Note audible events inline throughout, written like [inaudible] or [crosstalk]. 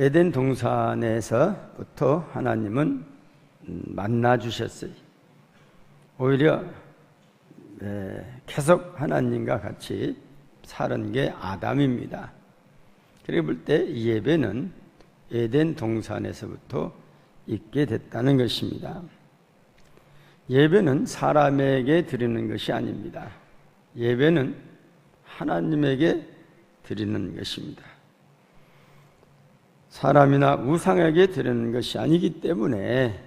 에덴 동산에서부터 하나님은 만나 주셨어요. 오히려 에, 계속 하나님과 같이 사는 게 아담입니다. 그래 볼때 예배는 에덴 동산에서부터 있게 됐다는 것입니다. 예배는 사람에게 드리는 것이 아닙니다. 예배는 하나님에게 드리는 것입니다. 사람이나 우상에게 드리는 것이 아니기 때문에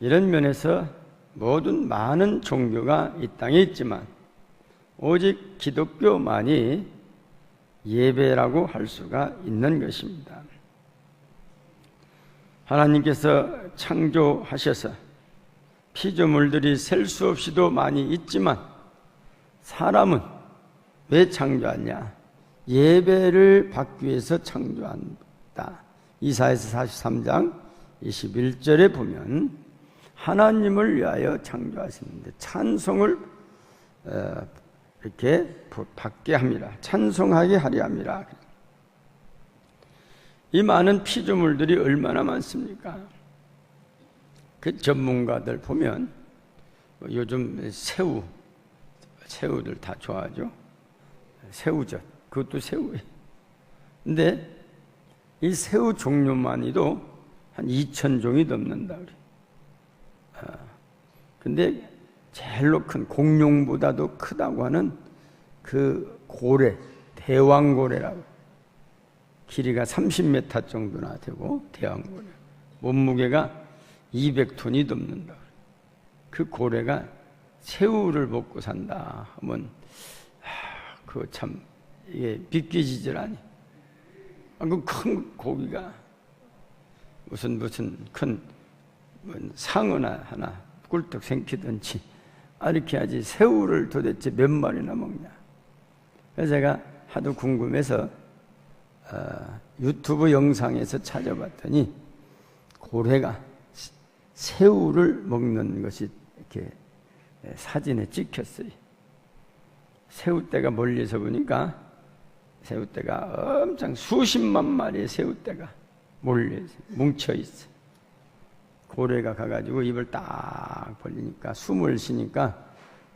이런 면에서 모든 많은 종교가 이 땅에 있지만 오직 기독교만이 예배라고 할 수가 있는 것입니다. 하나님께서 창조하셔서 피조물들이 셀 수 없이도 많이 있지만 사람은 왜 창조하냐? 예배를 받기 위해서 창조한 다. 이사에서 43장 21절에 보면 하나님을 위하여 창조하셨는데 찬송을 어, 이렇게 받게 합니다. 찬송하게 하려 합니다. 이 많은 피조물들이 얼마나 많습니까? 그 전문가들 보면 뭐 요즘 새우, 새우들 다 좋아하죠. 새우젓, 그것도 새우예요. 근데 이 새우 종류만이도 한 2천 종이 넘는다 그래. 아, 제일로 큰 공룡보다도 크다고 하는 그 고래, 대왕고래라고 길이가 30m 정도나 되고 대왕고래 몸무게가 200톤이 넘는다. 그 고래가 새우를 먹고 산다 하면 그거 참 이게 믿기지질 않니. 아, 그큰 고기가 무슨 무슨 큰 상어나 하나 꿀떡 생기든지 아, 이렇게 하지 새우를 도대체 몇 마리나 먹냐. 그래서 제가 하도 궁금해서 어, 유튜브 영상에서 찾아봤더니 고래가 새우를 먹는 것이 이렇게 사진에 찍혔어요. 새우떼가 멀리서 보니까 새우떼가 엄청 수십만 마리의 새우떼가 몰려 뭉쳐 있어. 고래가 가가지고 입을 딱 벌리니까 숨을 쉬니까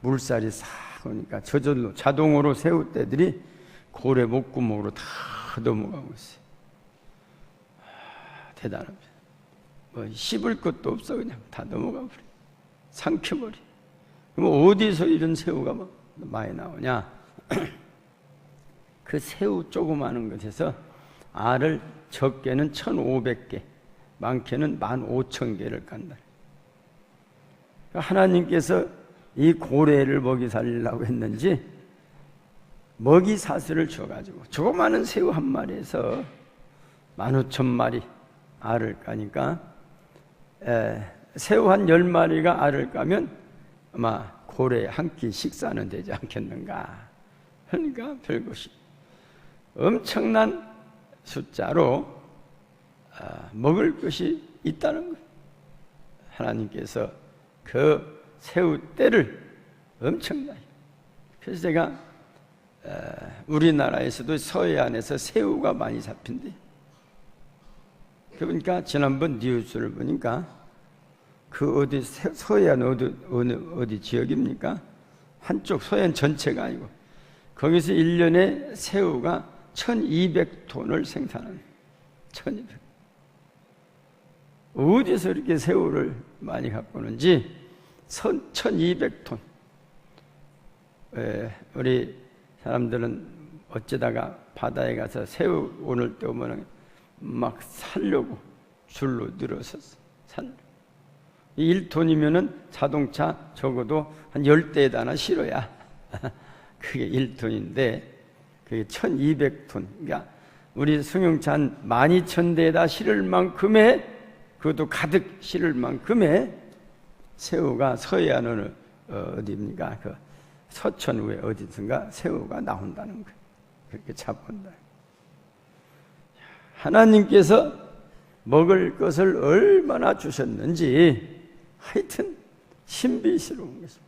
물살이 싹 오니까 저절로 자동으로 새우떼들이 고래 목구멍으로 다 넘어가고 있어요. 대단합니다. 뭐 씹을 것도 없어 그냥 다 넘어가 버려. 삼켜버려. 그럼 어디서 이런 새우가 많이 나오냐? [clears throat] 그 새우 조그마한 것에서 알을 적게는 1,500개, 많게는 15,000개를 깐다. 그러니까 하나님께서 이 고래를 먹이 살리려고 했는지 먹이 사슬을 줘가지고 조그마한 새우 한 마리에서 15,000마리 알을 까니까 에, 새우 한열 마리가 알을 까면 아마 고래 한 끼 식사는 되지 않겠는가. 그러니까 별것이 엄청난 숫자로 아, 먹을 것이 있다는 거예요. 하나님께서 그 새우 떼를 엄청나게. 그래서 제가 우리나라에서도 서해안에서 새우가 많이 잡힌대. 그러니까 지난번 뉴스를 보니까 그 어디 서해안 어디 어느 어디 지역입니까? 한쪽 서해안 전체가 아니고 거기서 1년에 새우가 1200톤을 생산하는 1200. 어디서 이렇게 새우를 많이 갖고 오는지 1200톤. 우리 사람들은 어쩌다가 바다에 가서 새우 오늘 때 오면 막 살려고 줄로 늘어섰어. 살. 1톤이면은 자동차 적어도 한 10대에다 하나 실어야 [laughs] 그게 1톤인데 그게 1200톤. 그러니까 우리 승용차 한 12,000대에다 실을 만큼의 그것도 가득 실을 만큼의 새우가 서해안 어느 어, 어디입니까? 그 서천 후에 어디든가 새우가 나온다는 거예요. 그렇게 잡은다. 하나님께서 먹을 것을 얼마나 주셨는지 하여튼 신비스러운 것입니다.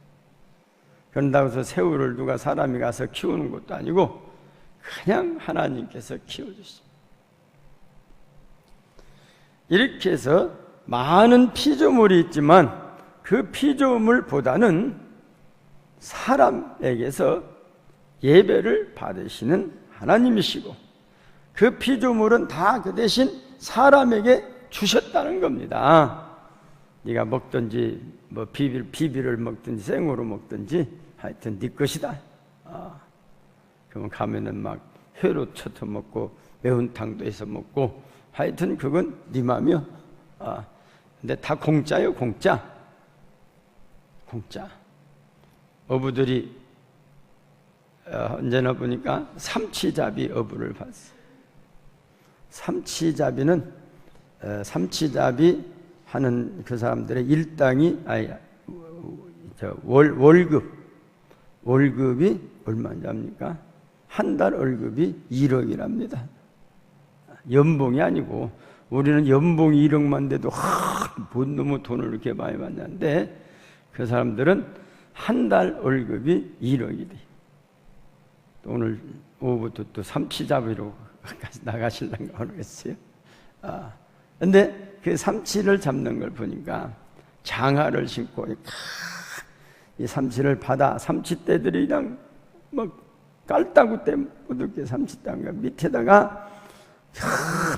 그런다고 해서 새우를 누가 사람이 가서 키우는 것도 아니고 그냥 하나님께서 키워주십니다. 이렇게 해서 많은 피조물이 있지만 그 피조물보다는 사람에게서 예배를 받으시는 하나님이시고 그 피조물은 다 그 대신 사람에게 주셨다는 겁니다. 네가 먹든지 뭐 비비를 먹든지 생으로 먹든지 하여튼 네 것이다. 아, 그러면 가면은 막 회로 쳐서 먹고 매운탕도 해서 먹고 하여튼 그건 네 맘이요. 아, 근데 다 공짜요, 공짜. 공짜. 어부들이 어, 언제나 보니까 삼치잡이 어부를 봤어. 삼치잡이는 어, 삼치잡이 하는 그 사람들의 일당이 아니 저 월, 월급 월급이 얼마인지 압니까? 한 달 월급이 1억이랍니다. 연봉이 아니고 우리는 연봉이 1억만 돼도 하, 못 너무 돈을 이렇게 많이 받는데 그 사람들은 한 달 월급이 1억이 돼. 오늘 오후부터 또 삼치 잡으러 [laughs] 나가실란가 모르겠어요. 아, 근데 그 삼치를 잡는 걸 보니까 장화를 신고 이 삼치를 받아 삼치떼들이 그냥 막 깔따구 때 무덥게 삼치땅가 밑에다가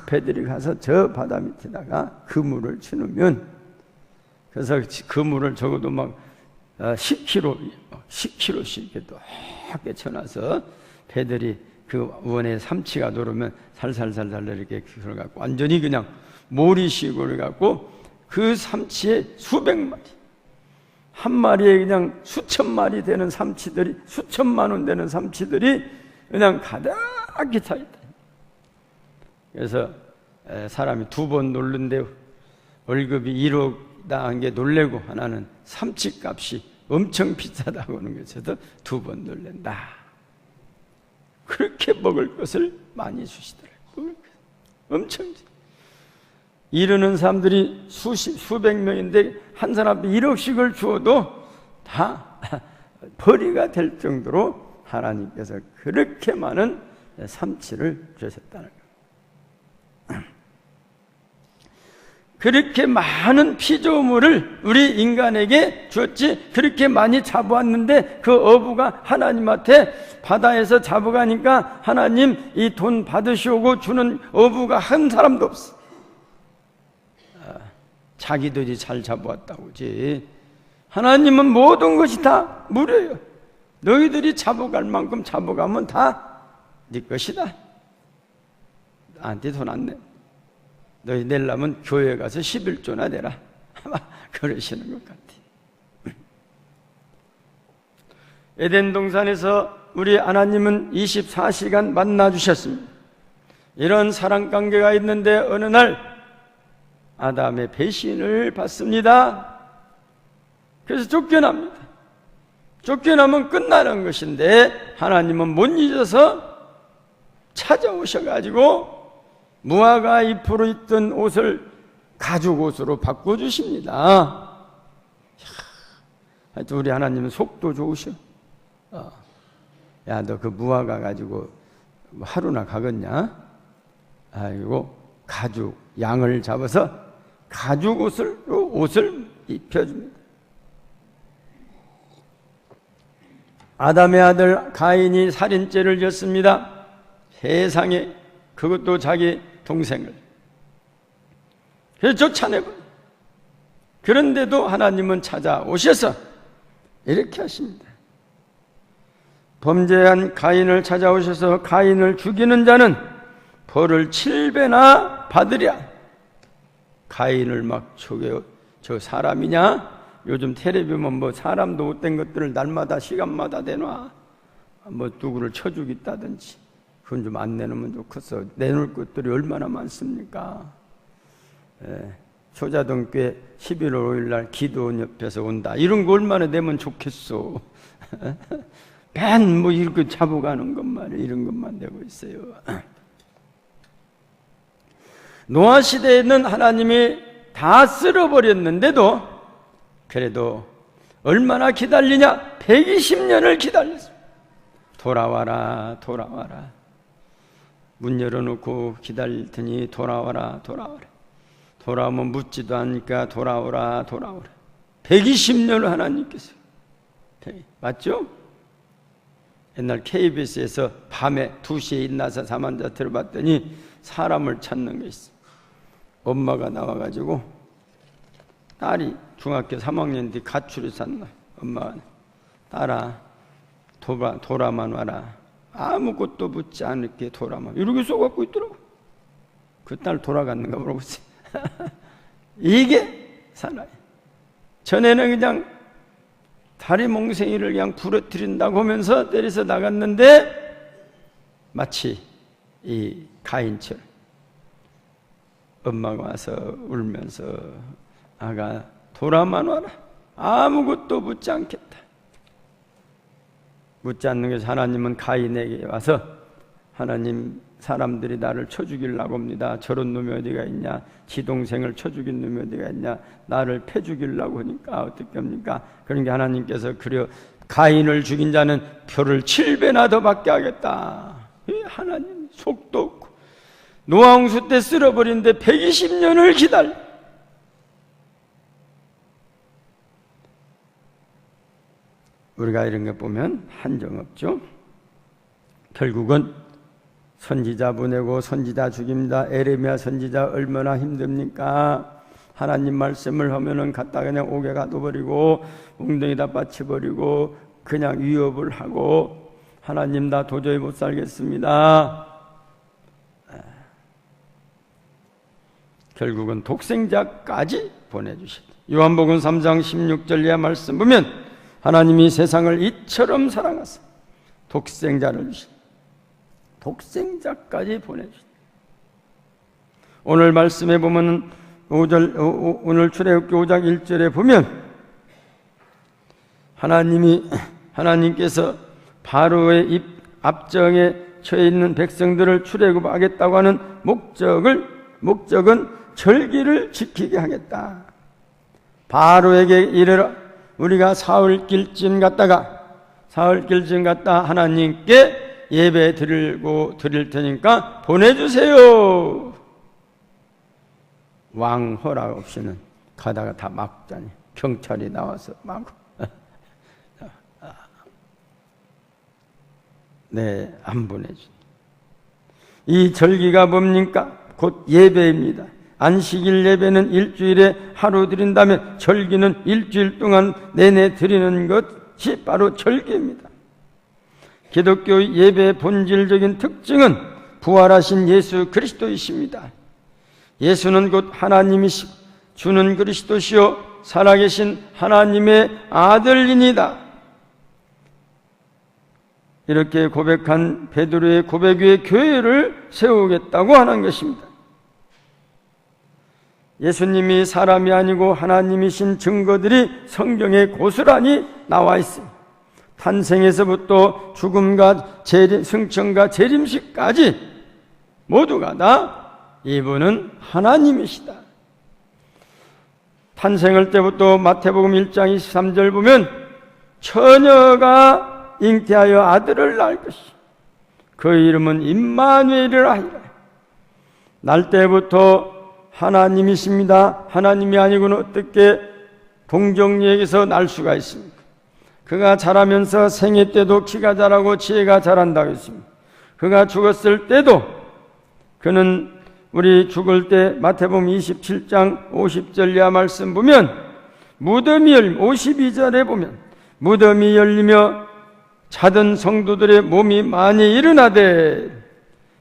배들이 가서 저 바다 밑에다가 그물을 치우면 그래서 그물을 적어도 막 10kg, 10kg씩 이렇게 또 하게 쳐놔서 배들이 그 원에 삼치가 들어오면 살살살살 이렇게 들어가고 완전히 그냥 모리식으로 갖고 그 삼치에 수백 마리 한 마리에 그냥 수천 마리 되는 삼치들이 수천만 원 되는 삼치들이 그냥 가득히 차 있다. 그래서 사람이 두 번 놀는데 월급이 1억다 한게 놀래고 하나는 삼치 값이 엄청 비싸다고 하는 것에도 두번 놀랜다. 그렇게 먹을 것을 많이 주시더라고요. 엄청 이르는 사람들이 수십 수백 명인데 한 사람한테 1억씩을 주어도 다 [laughs] 벌이가 될 정도로 하나님께서 그렇게 많은 삼치를 주셨다는 거예요. [clears throat] 그렇게 많은 피조물을 우리 인간에게 줬지 그렇게 많이 잡아왔는데 그 어부가 하나님한테 바다에서 잡아가니까 하나님 이 돈 받으시오고 주는 어부가 한 사람도 없어 아, 자기들이 잘 잡아왔다고지 하나님은 모든 것이 다 무료예요 너희들이 잡아갈 만큼 잡아가면 다 네 것이다 나한테 돈 안 내. 너희 내려면 교회 가서 11조나 내라. 아마 그러시는 것 같아. 에덴 동산에서 우리 하나님은 24시간 만나 주셨습니다. 이런 사랑 관계가 있는데 어느 날 아담의 배신을 받습니다. 그래서 쫓겨납니다. 쫓겨나면 끝나는 것인데 하나님은 못 잊어서 찾아오셔가지고 무화과 잎으로 입던 옷을 가죽 옷으로 바꿔주십니다. 하여튼 우리 하나님은 속도 좋으셔. 어. 야, 너 그 무화과 가지고 하루나 가겠냐? 아이고, 가죽, 양을 잡아서 가죽 옷을, 옷을 입혀줍니다. 아담의 아들 가인이 살인죄를 졌습니다. 세상에 그것도 자기 동생을. 그래서 쫓아내고. 그런데도 하나님은 찾아오셔서 이렇게 하십니다. 범죄한 가인을 찾아오셔서 가인을 죽이는 자는 벌을 7배나 받으랴. 가인을 막 저게 저 사람이냐? 요즘 텔레비면 뭐 사람도 못된 것들을 날마다 시간마다 내놔. 뭐 누구를 쳐 죽였다든지. 그건 좀 안 내놓으면 좋겠어. 내놓을 것들이 얼마나 많습니까? 예, 초자동교회 11월 5일 날 기도원 옆에서 온다. 이런 거 얼마나 내면 좋겠어. [laughs] 맨뭐 이렇게 잡아가는 것만 이런 것만 내고 있어요. 노아 시대에는 하나님이 다 쓸어버렸는데도 그래도 얼마나 기다리냐? 120년을 기다렸어. 돌아와라, 돌아와라. 문 열어놓고 기다릴 테니 돌아와라, 돌아와라. 돌아오면 묻지도 않으니까 돌아오라 돌아오라 120년을 하나님께서 맞죠? 옛날 KBS에서 밤에 2시에 일나서 잠안자 들어봤더니 사람을 찾는 게 있어 엄마가 나와가지고 딸이 중학교 3학년 뒤 가출을 샀나 엄마가 딸아 돌아, 돌아만 와라. 아무것도 묻지 않을게 돌아만. 이렇게 써갖고 있더라고. 그 딸 돌아갔는가 물어보세요 [laughs] 이게 사나이. 전에는 그냥 다리 몽생이를 그냥 부러뜨린다고 하면서 때려서 나갔는데 마치 이 가인처럼 엄마가 와서 울면서 아가 돌아만 와라 아무것도 묻지 않겠다 묻지 않는 것이 하나님은 가인에게 와서 하나님 사람들이 나를 쳐 죽이려고 합니다. 저런 놈이 어디가 있냐? 지 동생을 쳐 죽인 놈이 어디가 있냐? 나를 패 죽이려고 하니까 어떻게 합니까? 그러니까 하나님께서 그려 가인을 죽인 자는 표를 7배나 더 받게 하겠다. 하나님 속도 노아홍수 때 쓸어버린데 120년을 기다려. 우리가 이런 거 보면 한정없죠. 결국은 선지자 보내고 선지자 죽입니다. 에레미야 선지자 얼마나 힘듭니까? 하나님 말씀을 하면은 갖다 그냥 옥에 가둬버리고 웅덩이 다 빠치버리고 그냥 위협을 하고 하나님 나 도저히 못 살겠습니다. 결국은 독생자까지 보내주셨다. 요한복음 3장 16절 이하 말씀 보면 하나님이 세상을 이처럼 사랑하사 독생자를 주신 독생자까지 보내주신 오늘 말씀에 보면 5절, 오늘 출애굽기 5장 1절에 보면 하나님이 하나님께서 바로의 입 앞정에 처해 있는 백성들을 출애굽하겠다고 하는 목적을 목적은 절기를 지키게 하겠다. 바로에게 이르러 우리가 사흘 길쯤 갔다가 사흘 길쯤 갔다 하나님께 예배 드리고 드릴 테니까 보내주세요. 왕 허락 없이는 가다가 다 막자니 경찰이 나와서 막 [laughs] 네, 안 보내준. 이 절기가 뭡니까? 곧 예배입니다. 안식일 예배는 일주일에 하루 드린다면 절기는 일주일 동안 내내 드리는 것이 바로 절기입니다. 기독교 예배의 본질적인 특징은 부활하신 예수 그리스도이십니다. 예수는 곧 하나님이시고 주는 그리스도시요 살아계신 하나님의 아들이니다. 이렇게 고백한 베드로의 고백 위에 교회를 세우겠다고 하는 것입니다. 예수님이 사람이 아니고 하나님이신 증거들이 성경에 고스란히 나와 있습니다. 탄생에서부터 죽음과 재림, 승천과 재림식까지 모두가 다 이분은 하나님이시다. 탄생할 때부터 마태복음 1장 23절 보면 처녀가 잉태하여 아들을 낳을 것이 그 이름은 임마누엘이라 하리라. 날 때부터 하나님이십니다. 하나님이 아니고는 어떻게 동정리에게서 날 수가 있습니까? 그가 자라면서 생애 때도 키가 자라고 지혜가 자란다고 했습니다. 그가 죽었을 때도 그는 우리 죽을 때 마태복음 27장 50절 이하 말씀 보면 무덤이 열림 52절에 보면 무덤이 열리며 자던 성도들의 몸이 많이 일어나되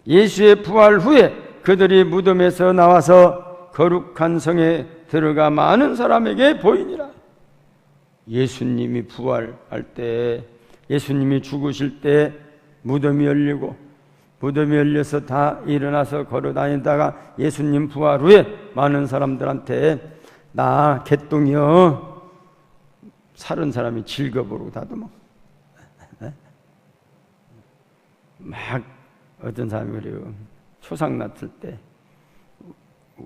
예수의 부활 후에 그들이 무덤에서 나와서 거룩한 성에 들어가 많은 사람에게 보이니라. 예수님이 부활할 때, 예수님이 죽으실 때 무덤이 열리고 무덤이 열려서 다 일어나서 걸어 다니다가 예수님 부활 후에 많은 사람들한테 나 개똥이요 살은 사람이 즐거보고 다도막 어떤 사람이 그래요 초상 났을 때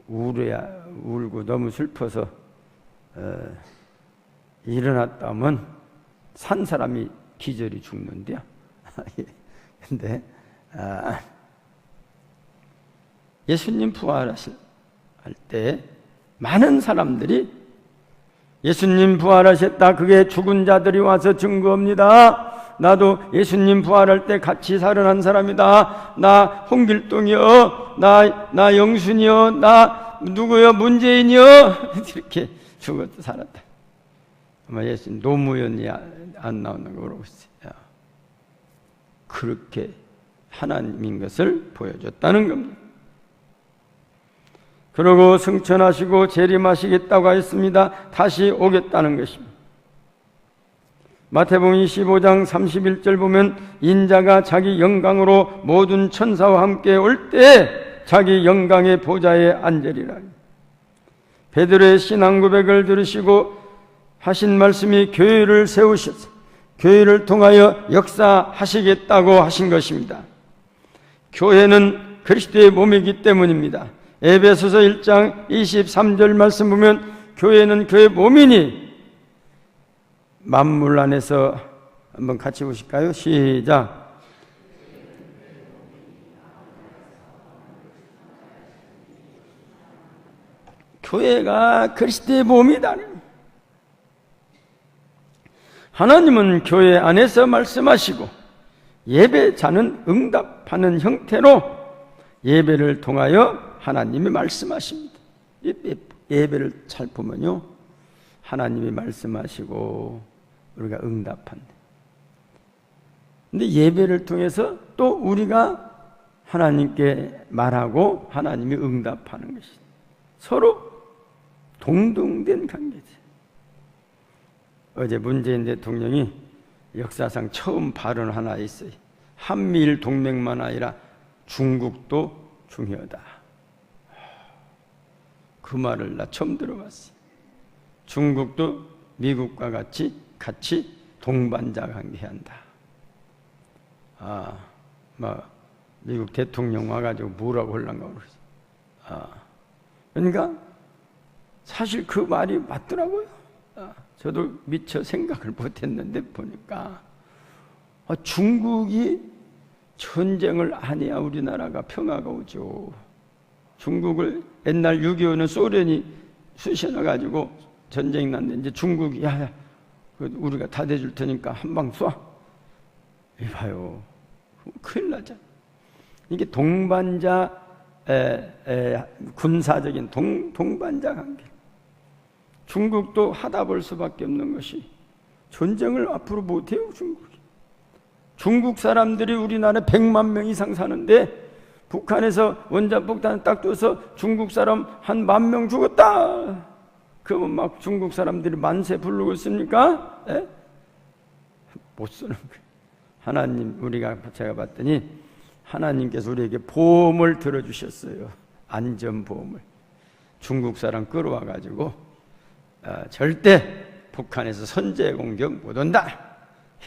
울어야 울고 너무 슬퍼서 어, 일어났다면 산 사람이 기절이 죽는데요. [laughs] 근데 아, 예수님 부활하실 때 많은 사람들이 예수님 부활하셨다. 그게 죽은 자들이 와서 증거합니다. 나도 예수님 부활할 때 같이 살아난 사람이다. 나 홍길동이요. 나, 나 영순이요. 나 누구요? 문재인이요. [laughs] 이렇게 죽었다 살았다. 아마 예수님 노무현이 안 나오는 거 있어요. 그렇게 하나님인 것을 보여줬다는 겁니다. 그러고 승천하시고 재림하시겠다고 했습니다. 다시 오겠다는 것입니다. 마태복음 25장 31절 보면 인자가 자기 영광으로 모든 천사와 함께 올 때 자기 영광의 보좌에 앉으리라. 베드로의 신앙 고백을 들으시고 하신 말씀이 교회를 세우셔서 교회를 통하여 역사하시겠다고 하신 것입니다. 교회는 그리스도의 몸이기 때문입니다. 에베소서 1장 23절 말씀 보면 교회는 그의 몸이니 만물 안에서 한번 같이 보실까요? 시작. 교회가 그리스도의 몸이다. 하나님은 교회 안에서 말씀하시고 예배자는 응답하는 형태로 예배를 통하여 하나님이 말씀하십니다. 예배를 잘 보면요. 하나님이 말씀하시고 우리가 응답한다. 근데 예배를 통해서 또 우리가 하나님께 말하고 하나님이 응답하는 것이 서로 동등된 관계지. 어제 문재인 대통령이 역사상 처음 발언 하나 있어요. 한미일 동맹만 아니라 중국도 중요하다. 그 말을 나 처음 들어봤어. 중국도 미국과 같이 같이 동반자 관계한다. 아, 뭐 미국 대통령 와가지고 뭐라고 하려고 그러지. 아, 그러니까 사실 그 말이 맞더라고요. 아, 저도 미처 생각을 못했는데 보니까 아, 중국이 전쟁을 안 해야 우리나라가 평화가 오죠. 중국을 옛날 6.25는 소련이 쑤셔놔가지고 전쟁이 났는데 이제 중국이 야, 야 우리가 다 대줄 테니까 한 방 쏴. 이봐요. 큰일 나죠. 이게 동반자 에, 에, 군사적인 동, 동반자 관계. 중국도 하다 볼 수밖에 없는 것이 전쟁을 앞으로 못해요, 중국이. 중국 사람들이 우리나라 100만 명 이상 사는데 북한에서 원자폭탄 딱 둬서 중국 사람 한 만 명 죽었다. 그러면 막 중국 사람들이 만세 부르고 있습니까? 에? 예? 못 쓰는 거예요. 하나님, 우리가 제가 봤더니 하나님께서 우리에게 보험을 들어주셨어요. 안전보험을. 중국 사람 끌어와가지고 어, 절대 북한에서 선제 공격 못 온다.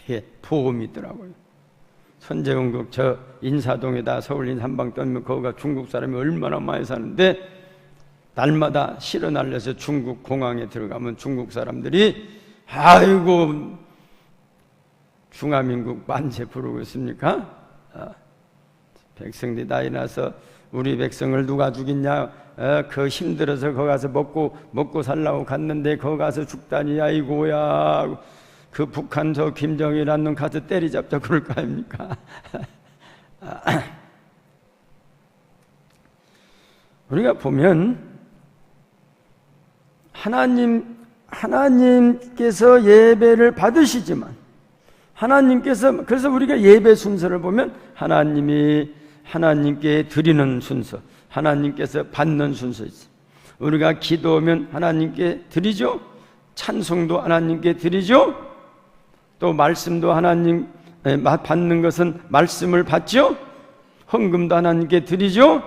이게 보험이 있더라고요. 선제 공격 저 인사동에다 서울인 한방 떠면 거기가 중국 사람이 얼마나 많이 사는데 날마다 실어 날려서 중국 공항에 들어가면 중국 사람들이 아이고 중화민국 만세 부르고 있습니까? 아, 백성들이 나이 나서 우리 백성을 누가 죽이냐? 어, 그 힘들어서 거기 가서 먹고 먹고 살라고 갔는데 거기 가서 죽다니 아이고야 그 북한 저 김정일한 놈 가서 때리잡자 그럴 거 아닙니까? 우리가 보면 하나님 하나님께서 예배를 받으시지만 하나님께서 그래서 우리가 예배 순서를 보면 하나님이 하나님께 드리는 순서, 하나님께서 받는 순서 있어. 우리가 기도하면 하나님께 드리죠. 찬송도 하나님께 드리죠. 또 말씀도 하나님 받는 것은 말씀을 받죠. 헌금도 하나님께 드리죠.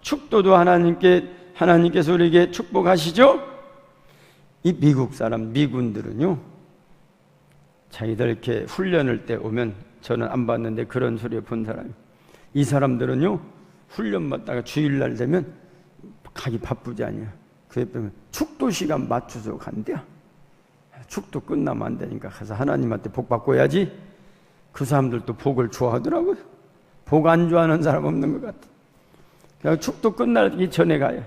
축도도 하나님께 하나님께서 우리에게 축복하시죠. 이 미국 사람 미군들은요. 자기들 이렇게 훈련을 때 오면 저는 안 봤는데 그런 소리 본 사람이 이 사람들은요 훈련 받다가 주일날 되면 가기 바쁘지 않냐. 그에 보면 축도 시간 맞춰서 간대요. 축도 끝나면 안 되니까 가서 하나님한테 복 받고 해야지. 그 사람들도 복을 좋아하더라고요. 복 안 좋아하는 사람 없는 것 같아. 그냥 축도 끝나기 전에 가요.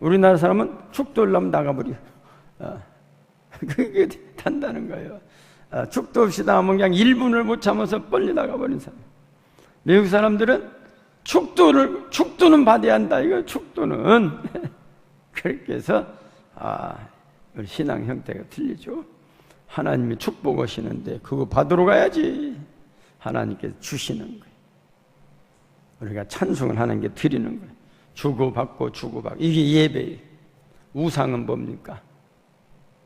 우리나라 사람은 축도를 하면 나가버려. 어. [laughs] 그게 탄다는 거예요. 어, 축도 없이 나가면 그냥 1분을 못 참아서 빨리 나가버린 사람. 미국 사람들은 축도를, 축도는 받아야 한다. 이거 축도는. [laughs] 그렇게 해서, 아, 신앙 형태가 틀리죠. 하나님이 축복 하시는데 그거 받으러 가야지. 하나님께서 주시는 거예요. 우리가 찬송을 하는 게 드리는 거예요. 주고받고 주고받고. 이게 예배예요. 우상은 뭡니까?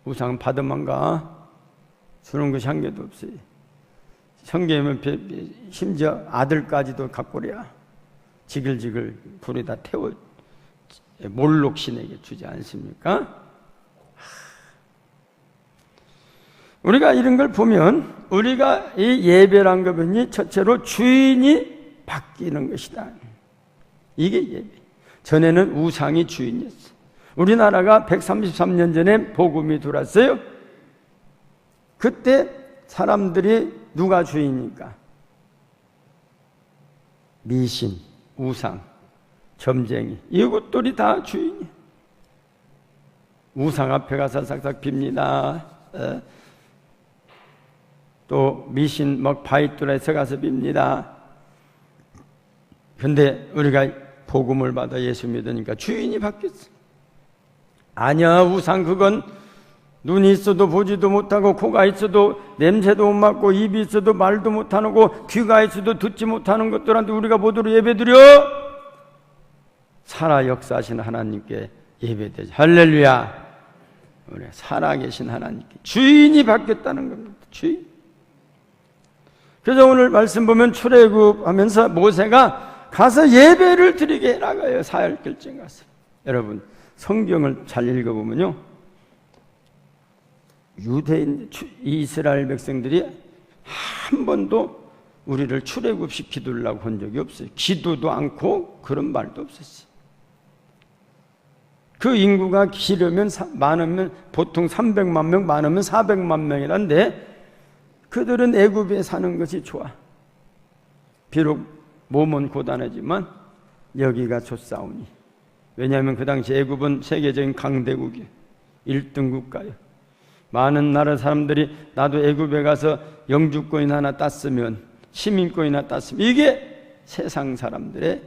우상은 받으면 가. 주는 것이 한 개도 없어요. 성경에는 심지어 아들까지도 갖고랴. 지글지글 불에다 태워 몰록신에게 주지 않습니까? 우리가 이런 걸 보면 우리가 이 예배란 것은 첫째로 주인이 바뀌는 것이다. 이게 예배. 전에는 우상이 주인이었어. 우리나라가 133년 전에 복음이 들어왔어요. 그때 사람들이 누가 주인입니까? 미신, 우상, 점쟁이 이것들이 다 주인이에요. 우상 앞에 가서 싹싹 빕니다. 에. 또 미신 뭐 바위돌에서 가서 빕니다. 근데 우리가 복음을 받아 예수 믿으니까 주인이 바뀌었어. 아니야 우상 그건. 눈이 있어도 보지도 못하고 코가 있어도 냄새도 못 맡고 입이 있어도 말도 못하는 거 귀가 있어도 듣지 못하는 것들한테 우리가 모두로 예배드려? 살아 역사하신 하나님께 예배되지 할렐루야. 우리 살아계신 하나님께. 주인이 바뀌었다는 겁니다. 주인. 그래서 오늘 말씀 보면 출애굽 하면서 모세가 가서 예배를 드리게 나가요. 사흘 결정 가서. 여러분 성경을 잘 읽어보면요 유대인 이스라엘 백성들이 한 번도 우리를 출애굽시키려고 한 적이 없어요. 기도도 않고 그런 말도 없었어요. 그 인구가 길으면 많으면 보통 300만 명, 많으면 400만 명이란데 그들은 애굽에 사는 것이 좋아. 비록 몸은 고단하지만 여기가 좋사오니. 왜냐하면 그 당시 애굽은 세계적인 강대국이 1등 국가예요. 많은 나라 사람들이 나도 애굽에 가서 영주권이 하나 땄으면 시민권이나 땄으면 이게 세상 사람들의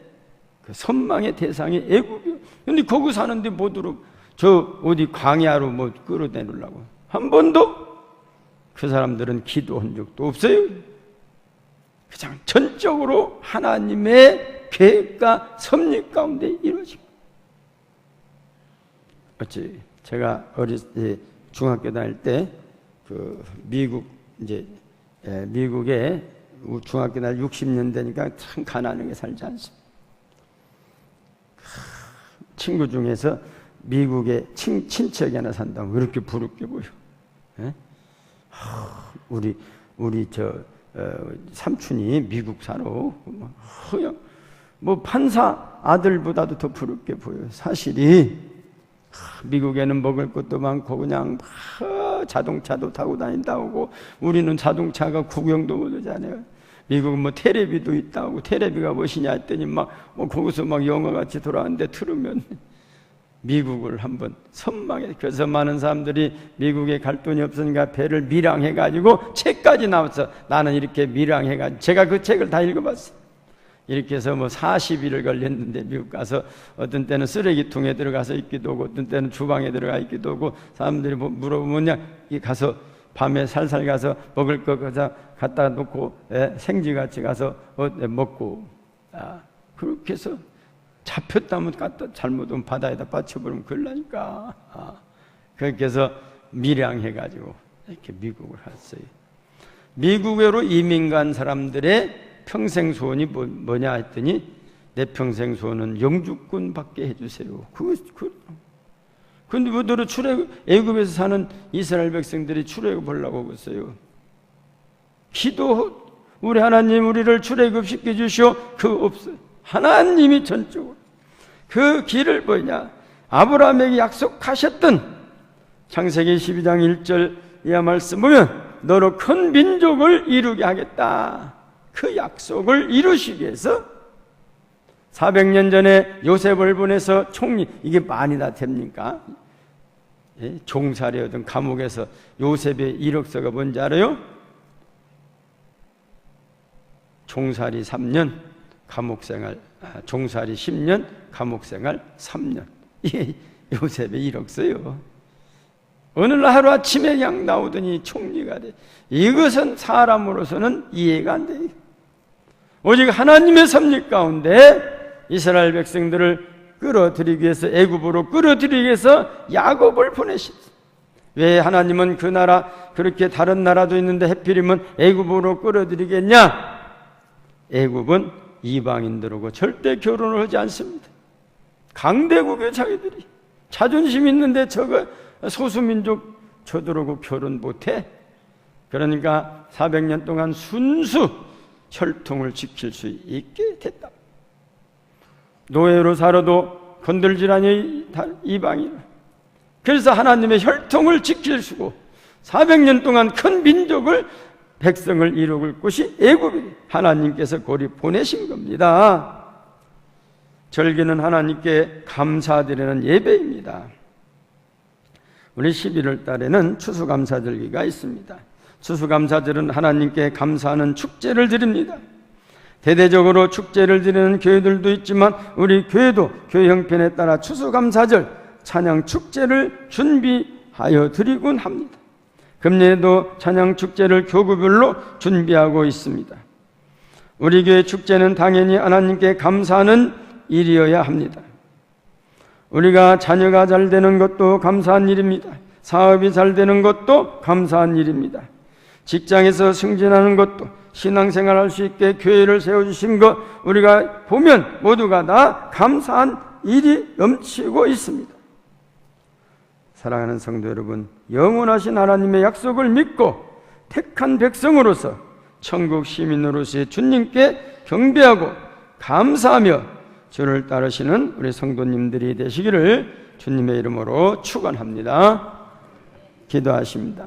그 선망의 대상이 애굽이요. 근데 거기 사는데 뭐도록 저 어디 광야로 뭐 끌어내려고 한 번도 그 사람들은 기도한 적도 없어요. 그냥 전적으로 하나님의 계획과 섭리 가운데 이루어지고. 어찌 제가 때 중학교 다닐 때 그 미국 이제 예, 미국에 중학교 날 60년 되니까 참 가난하게 살지 않습니다. 친구 중에서 미국에 친, 친척이 하나 산다고 그렇게 부럽게 보여. 예? 우리 우리 저 어, 삼촌이 미국 살아. 뭐, 뭐 판사 아들보다도 더 부럽게 보여. 사실이 미국에는 먹을 것도 많고 그냥 자동차도 타고 다닌다 고 우리는 자동차가 구경도 못하잖아요. 미국은 뭐 테레비도 있다고 테레비가 무엇이냐 했더니 막 뭐 거기서 막 영화 같이 돌아왔는데 들으면 미국을 한번 선망해. 그래서 많은 사람들이 미국에 갈 돈이 없으니까 배를 밀항해 가지고 책까지 나왔어. 나는 이렇게 밀항해 가지고 제가 그 책을 다 읽어봤어요 이렇게 해서 뭐 40일을 걸렸는데 미국 가서 어떤 때는 쓰레기통에 들어가서 있기도 하고 어떤 때는 주방에 들어가 있기도 하고 사람들이 뭐 물어보면 가서 밤에 살살 가서 먹을 거 그냥 갖다 놓고 예, 생쥐같이 가서 어, 예, 먹고. 아, 그렇게 해서 잡혔다면 갖다 잘못하면 바다에다 빠쳐버리면 나니까. 아, 그렇게 해서 밀양해가지고 이렇게 미국을 갔어요. 미국으로 이민 간 사람들의 평생 소원이 뭐, 냐 했더니 내 평생 소원은 영주권 받게 해주세요. 그, 그, 근데 뭐들어 출애 애굽에서 사는 이스라엘 백성들이 출애굽 하려고 있어요. 기도 우리 하나님 우리를 출애굽 시켜 주시오. 그 없어요. 하나님이 전적으로 그 길을 뭐냐? 아브라함에게 약속하셨던 창세기 12장 1절 이하 말씀 보면 너로 큰 민족을 이루게 하겠다. 그 약속을 이루시기 위해서 400년 전에 요셉을 보내서 총리 이게 많이 다 됩니까? 예? 종살이었던 감옥에서 요셉의 이력서가 뭔지 알아요? 종살이 3년, 감옥생활, 아, 종살이 10년, 감옥생활 3년. 이게 요셉의 이력서요. 오늘 하루 아침에 그냥 나오더니 총리가 돼. 이것은 사람으로서는 이해가 안 돼. 오직 하나님의 섭리 가운데 이스라엘 백성들을 끌어들이기 위해서 애굽으로 끌어들이기 위해서 야곱을 보내셨어. 왜 하나님은 그 나라 그렇게 다른 나라도 있는데 해필이면 애굽으로 끌어들이겠냐? 애굽은 이방인들하고 절대 결혼을 하지 않습니다. 강대국의 자기들이 자존심 있는데 저거 소수민족 저들하고 결혼 못해. 그러니까 400년 동안 순수 혈통을 지킬 수 있게 됐다. 노예로 살아도 건들지라니 이방인. 그래서 하나님의 혈통을 지킬 수고 400년 동안 큰 민족을 백성을 이루을 곳이 애굽이 하나님께서 고리 보내신 겁니다. 절기는 하나님께 감사드리는 예배입니다. 우리 11월 달에는 추수감사절기가 있습니다. 추수감사절은 하나님께 감사하는 축제를 드립니다. 대대적으로 축제를 드리는 교회들도 있지만 우리 교회도 교회 형편에 따라 추수감사절 찬양 축제를 준비하여 드리곤 합니다. 금년에도 찬양 축제를 교구별로 준비하고 있습니다. 우리 교회 축제는 당연히 하나님께 감사하는 일이어야 합니다. 우리가 자녀가 잘 되는 것도 감사한 일입니다. 사업이 잘 되는 것도 감사한 일입니다. 직장에서 승진하는 것도 신앙생활 할 수 있게 교회를 세워주신 것 우리가 보면 모두가 다 감사한 일이 넘치고 있습니다. 사랑하는 성도 여러분, 영원하신 하나님의 약속을 믿고 택한 백성으로서 천국 시민으로서의 주님께 경배하고 감사하며 주를 따르시는 우리 성도님들이 되시기를 주님의 이름으로 축원합니다. 기도하십니다.